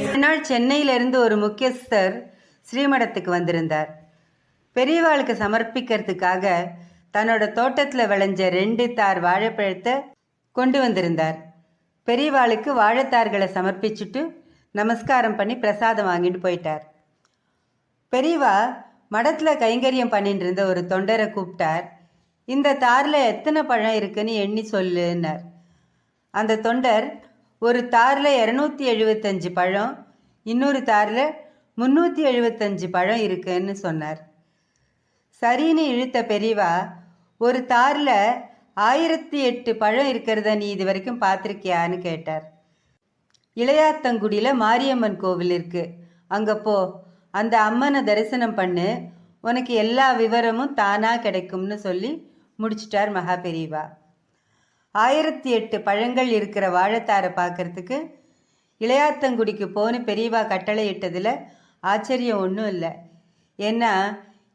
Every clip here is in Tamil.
ஒரு நாள் சென்னையிலிருந்து ஒரு முக்கியஸ்தர் ஸ்ரீமடத்துக்கு வந்திருந்தார். பெரியவாளுக்கு சமர்ப்பிக்கிறதுக்காக தன்னோட தோட்டத்தில் விளைஞ்ச ரெண்டு தார் வாழைப்பழத்தை கொண்டு வந்திருந்தார். பெரியவாளுக்கு வாழைத்தார்களை சமர்ப்பிச்சுட்டு நமஸ்காரம் பண்ணி பிரசாதம் வாங்கிட்டு போயிட்டார். பெரியவா மடத்தில் கைங்கரியம் பண்ணிட்டு இருந்த ஒரு தொண்டரை கூப்பிட்டார். இந்த தாரில் எத்தனை பழம் இருக்குன்னு எண்ணி சொல்லுன்னார். அந்த தொண்டர் ஒரு தாரில் இரநூத்தி எழுபத்தஞ்சு பழம் இன்னொரு தாரில் முந்நூற்றி எழுபத்தஞ்சு பழம் இருக்குன்னு சொன்னார். சரின்னு இழுத்த பெரியவா ஒரு தாரில் ஆயிரத்தி எட்டு பழம் இருக்கிறத நீ இது வரைக்கும் பார்த்துருக்கியான்னு கேட்டார். இளையாத்தங்குடியில் மாரியம்மன் கோவில் இருக்குது அங்கே போ அந்த அம்மனை தரிசனம் பண்ணு உனக்கு எல்லா விவரமும் தானாக கிடைக்கும்னு சொல்லி முடிச்சிட்டார் மகா பெரியவா. ஆயிரத்தி எட்டு பழங்கள் இருக்கிற வாழைத்தாரை பார்க்கறதுக்கு இளையாத்தங்குடிக்கு போன்னு பெரியவா கட்டளை இட்டதில் ஆச்சரியம் ஒன்றும் இல்லை. ஏன்னா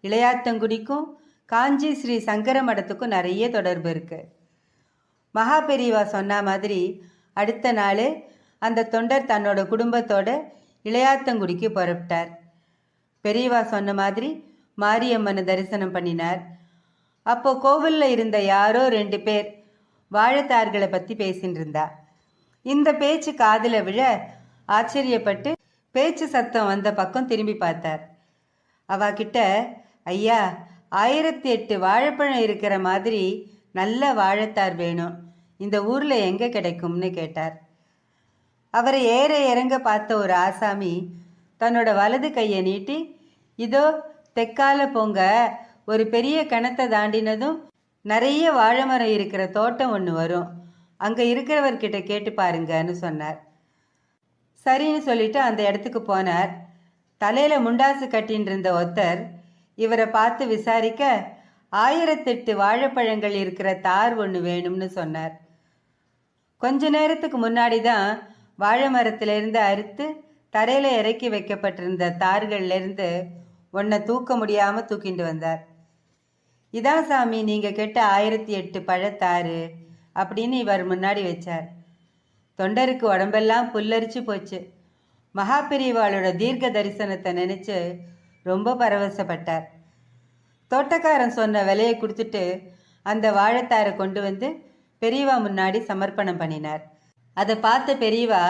இளையாத்தங்குடிக்கும் காஞ்சி ஸ்ரீ சங்கர மடத்துக்கும் நிறைய தொடர்பு இருக்குது மகா பெரியவா சொன்ன மாதிரி அடுத்த நாள் அந்த தொண்டர் தன்னோட குடும்பத்தோட இளையாத்தங்குடிக்கு புறப்பட்டார். பெரியவா சொன்ன மாதிரி மாரியம்மனை தரிசனம் பண்ணினார். அப்போ கோவிலில் இருந்த யாரோ ரெண்டு பேர் வாழைத்தார்களை பற்றி பேசின்னு இருந்தா இந்த பேச்சு காதில் விழ ஆச்சரியப்பட்டு பேச்சு சத்தம் வந்த பக்கம் திரும்பி பார்த்தார். அவ கிட்ட ஐயா ஆயிரத்தி எட்டு வாழைப்பழம் இருக்கிற மாதிரி நல்ல வாழைத்தார் வேணும். இந்த ஊரில் எங்கே கிடைக்கும்னு கேட்டார். அவரை ஏற இறங்க பார்த்த ஒரு ஆசாமி தன்னோட வலது கையை நீட்டி இதோ தெக்கால போங்க ஒரு பெரிய கிணத்தை தாண்டினதும் நிறைய வாழை மரம் இருக்கிற தோட்டம் ஒன்று வரும். அங்கே இருக்கிறவர்கிட்ட கேட்டு பாருங்கன்னு சொன்னார். சரின்னு சொல்லிட்டு அந்த இடத்துக்கு போனார். தலையில் முண்டாசு கட்டின்னு இருந்த ஒருத்தர் இவரை பார்த்து விசாரிக்க ஆயிரத்தெட்டு வாழைப்பழங்கள் இருக்கிற தார் ஒன்று வேணும்னு சொன்னார். கொஞ்ச நேரத்துக்கு முன்னாடி தான் வாழை மரத்திலிருந்து அறுத்து தரையில் இறக்கி வைக்கப்பட்டிருந்த தார்கள்லேருந்து ஒன்றை தூக்க முடியாமல் தூக்கிட்டு வந்தார். இதான் சாமி நீங்கள் கெட்ட ஆயிரத்தி எட்டு பழத்தாறு அப்படின்னு இவர் முன்னாடி வச்சார். தொண்டருக்கு உடம்பெல்லாம் புல்லரிச்சு போச்சு. மகாபெரிவாளோட தீர்க்க தரிசனத்தை நினச்சி ரொம்ப பரவசப்பட்டார். தோட்டக்காரன் சொன்ன விலையை கொடுத்துட்டு அந்த வாழைத்தாரை கொண்டு வந்து பெரியவா முன்னாடி சமர்ப்பணம் பண்ணினார். அதை பார்த்த பெரியவா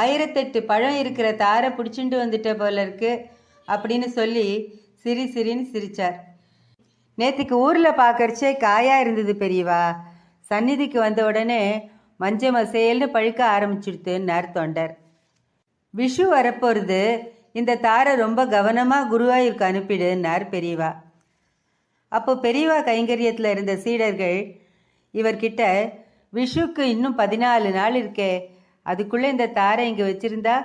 ஆயிரத்தெட்டு பழம் இருக்கிற தாரை பிடிச்சிட்டு வந்துட்ட போல இருக்கு அப்படின்னு சொல்லி சிரி சிரின்னு சிரிச்சார். நேற்றுக்கு ஊரில் பார்க்கறச்சே காயாக இருந்தது பெரியவா. சந்நிதிக்கு வந்த உடனே மஞ்ச மசேல்னு பழுக்க ஆரம்பிச்சிடுத்துன்னார் தொண்டர் விஷு வரப்போகிறது இந்த தாரை ரொம்ப கவனமாக குருவாயூருக்கு அனுப்பிடுன்னார் பெரியவா. அப்போ பெரியவா கைங்கரியத்தில் இருந்த சீடர்கள் இவர்கிட்ட விஷுக்கு இன்னும் பதினாலு நாள் இருக்கே அதுக்குள்ளே இந்த தாரை இங்கே வச்சிருந்தா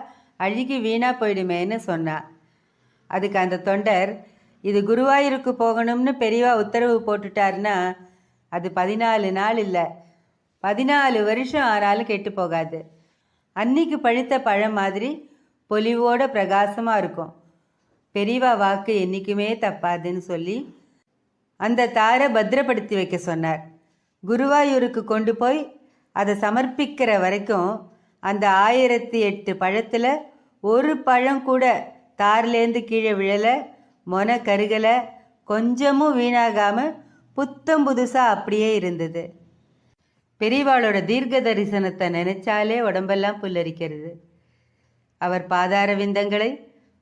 அழுகி வீணாக போயிடுமேன்னு சொன்னா. அதுக்கு அந்த தொண்டர் இது குருவாயூருக்கு போகணும்னு பெரியவா உத்தரவு போட்டுட்டாருன்னா அது பதினாலு நாள் இல்லை. பதினாலு வருஷம் ஆனாலும் கெட்டு போகாது. அன்னைக்கு பழுத்த பழம் மாதிரி பொலிவோட பிரகாசமாக இருக்கும். பெரியவா வாக்கு என்றைக்குமே தப்பாதுன்னு சொல்லி அந்த தாரை பத்திரப்படுத்தி வைக்க சொன்னார். குருவாயூருக்கு கொண்டு போய் அதை சமர்ப்பிக்கிற வரைக்கும் அந்த ஆயிரத்தி எட்டு பழத்தில் ஒரு பழம் கூட தார்லேருந்து கீழே விழலை. மொன கருகலை கொஞ்சமும் வீணாகாமல் புத்தம் புதுசாக அப்படியே இருந்தது. பெரியவாளோட தீர்க்க தரிசனத்தை நினைச்சாலே உடம்பெல்லாம் புல்லரிக்கிறது. அவர் பாதார விந்தங்களை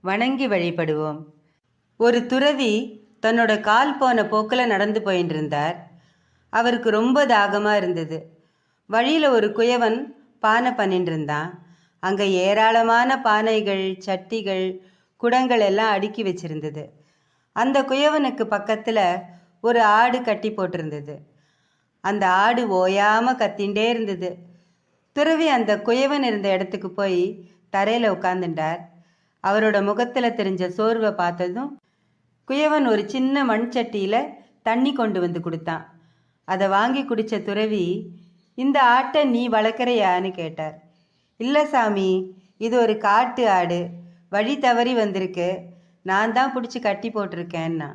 வணங்கி வழிபடுவோம். ஒரு துறவி தன்னோட கால் போன போக்கில் நடந்து போயின்னு இருந்தார் அவருக்கு ரொம்ப தாகமாக இருந்தது. வழியில் ஒரு குயவன் பானை பண்ணிட்டு இருந்தான் அங்கே ஏராளமான பானைகள் சட்டிகள் குடங்கள் எல்லாம் அடுக்கி வச்சிருந்தது. அந்த குயவனுக்கு பக்கத்தில் ஒரு ஆடு கட்டி போட்டிருந்தது. அந்த ஆடு ஓயாம கத்தின்ண்டே இருந்தது. துறவி அந்த குயவன் இருந்த இடத்துக்கு போய் தரையில் உட்காந்துட்டார் அவரோட முகத்தில் தெரிஞ்ச சோர்வை பார்த்ததும் குயவன் ஒரு சின்ன மண் சட்டியில் தண்ணி கொண்டு வந்து கொடுத்தான். அதை வாங்கி குடித்த துறவி இந்த ஆட்டை நீ வளர்க்குறையான்னு கேட்டார். இல்லை சாமி இது ஒரு காட்டு ஆடு. வழி தவறி வந்திருக்கு. நான் தான் பிடிச்சி கட்டி போட்டிருக்கேன்னா.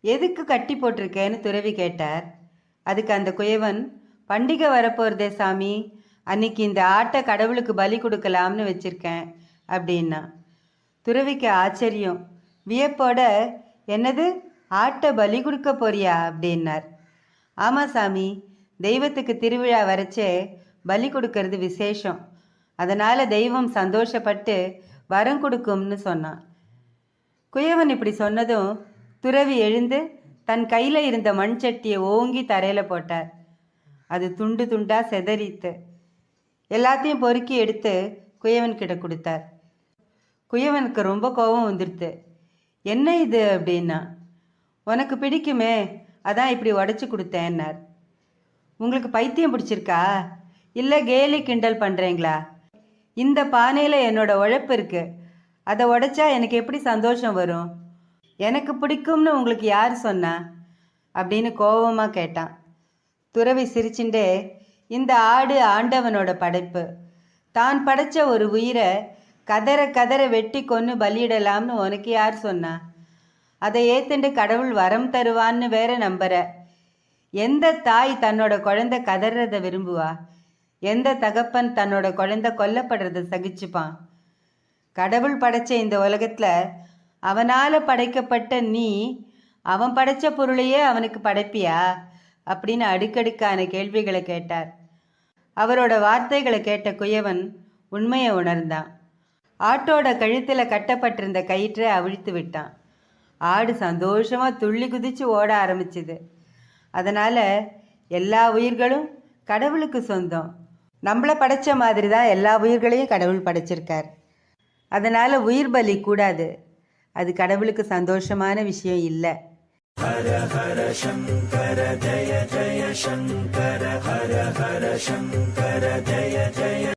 எதுக்கு கட்டி போட்டிருக்கேன்னு துறவி கேட்டார். அதுக்கு அந்த குயவன் பண்டிகை வரப்போகிறதே சாமி அன்னைக்கு இந்த ஆட்டை கடவுளுக்கு பலி கொடுக்கலாம்னு வச்சிருக்கேன் அப்படின்னா. துறவிக்கு ஆச்சரியம். வியப்போட என்னது? ஆட்டை பலி கொடுக்க போறியா? அப்படின்னார். ஆமாம் சாமி தெய்வத்துக்கு திருவிழா வரைச்சே பலி கொடுக்கறது விசேஷம். அதனால் தெய்வம் சந்தோஷப்பட்டு வரம் கொடுக்கும்னு சொன்னான். குயவன் இப்படி சொன்னதும் துறவி எழுந்து தன் கையில் இருந்த மண் சட்டியை ஓங்கி தரையில் போட்டார். அது துண்டு துண்டாக செதறித்து எல்லாத்தையும் பொறுக்கி எடுத்து குயவன் கிட்ட கொடுத்தார். குயவனுக்கு ரொம்ப கோபம் வந்துடுத்து என்ன இது? அப்படின்னா உனக்கு பிடிக்குமே அதான் இப்படி உடச்சி கொடுத்தேன்னார். உங்களுக்கு பைத்தியம் பிடிச்சிருக்கா? இல்லை கேலி கிண்டல் பண்ணுறீங்களா இந்த பானையில் என்னோட உழைப்பு இருக்கு. அதை உடைச்சா எனக்கு எப்படி சந்தோஷம் வரும்? எனக்கு பிடிக்கும்னு உங்களுக்கு யார் சொன்னா? அப்படின்னு கோபமாக கேட்டான். துறவி சிரிச்சுண்டே இந்த ஆடு ஆண்டவனோட படைப்பு. தான் படைச்ச ஒரு உயிரை கதற கதற வெட்டி கொன்று பலியிடலாம்னு உனக்கு யார் சொன்னா? அதை ஏத்துண்டு கடவுள் வரம் தருவான்னு வேற நம்புற. எந்த தாய் தன்னோட குழந்தை கதறத விரும்புவா? எந்த தகப்பன் தன்னோட குழந்தை கொல்லப்படுறத சகிச்சுப்பான். கடவுள் படைச்ச இந்த உலகத்துல அவனால படைக்கப்பட்ட நீ அவன் படைச்ச பொருளையே அவனுக்கு படைப்பியா? அப்படின்னு அடுக்கடுக்கான கேள்விகளை கேட்டார். அவரோட வார்த்தைகளை கேட்ட குயவன் உண்மையை உணர்ந்தான். ஆட்டோட கழுத்துல கட்டப்பட்டிருந்த கயிற்றை அவிழ்த்து விட்டான். ஆடு சந்தோஷமா துள்ளி குதிச்சு ஓட ஆரம்பிச்சுது. அதனால எல்லா உயிர்களும் கடவுளுக்கு சொந்தம். நம்மளை படைச்ச மாதிரி தான் எல்லா உயிர்களையும் கடவுள் படைச்சிருக்கார். அதனால் உயிர் பலி கூடாது. அது கடவுளுக்கு சந்தோஷமான விஷயம் இல்லை. ஹர ஹர சங்கர ஜய ஜய சங்கர ஹர ஹர சங்கர ஜய ஜய